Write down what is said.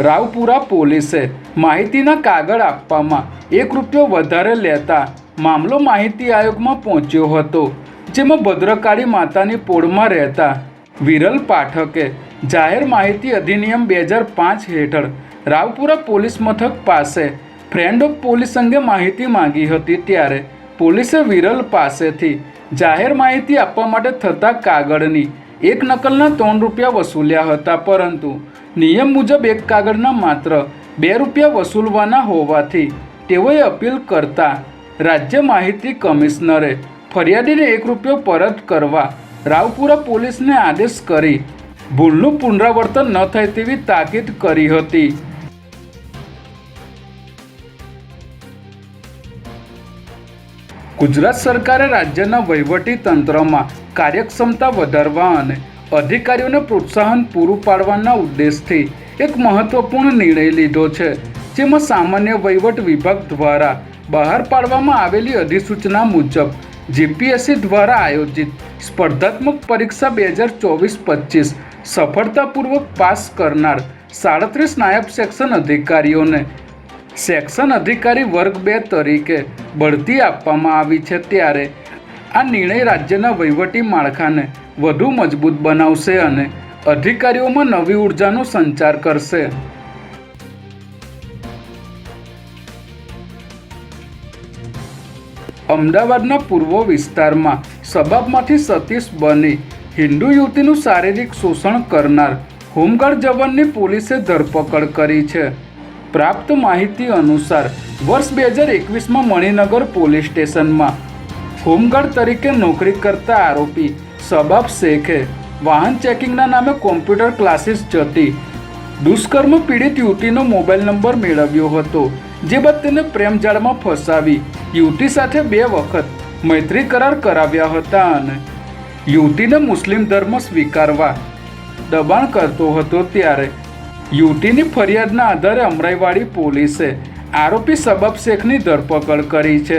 રાવપુરા પોલીસે માહિતીના કાગળ આપવામાં એક રૂપિયો વધારે લેતા મામલો માહિતી આયોગમાં પહોંચ્યો હતો, જેમાં ભદ્રકાળી માતાની પોળમાં રહેતા વિરલ પાઠકે જાહેર માહિતી અધિનિયમ બે હજાર પાંચ હેઠળ રાવપુરા પોલીસ મથક પાસે ફ્રેન્ડ ઓફ પોલીસ અંગે માહિતી માંગી હતી ત્યારે પોલીસે વિરલ પાસેથી જાહેર માહિતી આપવા માટે થતા કાગળની એક નકલના ત્રણ રૂપિયા વસૂલ્યા હતા, પરંતુ નિયમ મુજબ એક કાગળના માત્ર બે રૂપિયા વસૂલવાના હોવાથી તેઓએ અપીલ કરતા રાજ્ય માહિતી કમિશનરે ફરિયાદીને એક રૂપિયો પરત કરવા રાવપુરા પોલીસને આદેશ કરી ભૂલનું પુનરાવર્તન ન થાય તેવી તાકીદ કરી હતી. ગુજરાત સરકારે રાજ્યના વહીવટી તંત્રમાં કાર્યક્ષમતા વધારવા અને અધિકારીઓને પ્રોત્સાહન પૂરું પાડવાના ઉદ્દેશથી એક મહત્વપૂર્ણ નિર્ણય લીધો છે, જેમાં સામાન્ય વહીવટ વિભાગ દ્વારા બહાર પાડવામાં આવેલી અધિસૂચના મુજબ જીપીએસસી દ્વારા આયોજિત સ્પર્ધાત્મક પરીક્ષા બે હજાર ચોવીસ પચીસ સફળતાપૂર્વક પાસ કરનાર સાડત્રીસ નાયબ સેક્શન અધિકારીઓને સેક્શન અધિકારી વર્ગ બે તરીકે બઢતી આપવામાં આવી છે ત્યારે આ નિર્ણય રાજ્યના વહીવટી માળખાને વધુ મજબૂત બનાવશે અને અધિકારીઓમાં નવી ઉર્જાનો સંચાર કરશે. અમદાવાદના પૂર્વ વિસ્તારમાં સબાબમાંથી સતીશ બની હિન્દુ યુવતીનું શારીરિક શોષણ કરનાર હોમગાર્ડ જવાનની પોલીસે ધરપકડ કરી છે. પ્રાપ્ત માહિતી અનુસાર વર્ષ બે હજાર એકવીસમાં મણિનગર પોલીસ સ્ટેશનમાં હોમગાર્ડ તરીકે નોકરી કરતા આરોપી સબાબ શેખે વાહન ચેકિંગના નામે કોમ્પ્યુટર ક્લાસીસ જતી દુષ્કર્મ પીડિત યુવતીનો મોબાઈલ નંબર મેળવ્યો હતો, જે બાદ તેને પ્રેમજાળમાં ફસાવી યુવતી સાથે બે વખત મૈત્રી કરાર કરાવ્યા હતા અને યુવતીને મુસ્લિમ ધર્મ સ્વીકારવા દબાણ કરતો હતો ત્યારે યુવતીની ફરિયાદના આધારે અમરાઈવાડી પોલીસે આરોપી સબબ શેખની ધરપકડ કરી છે.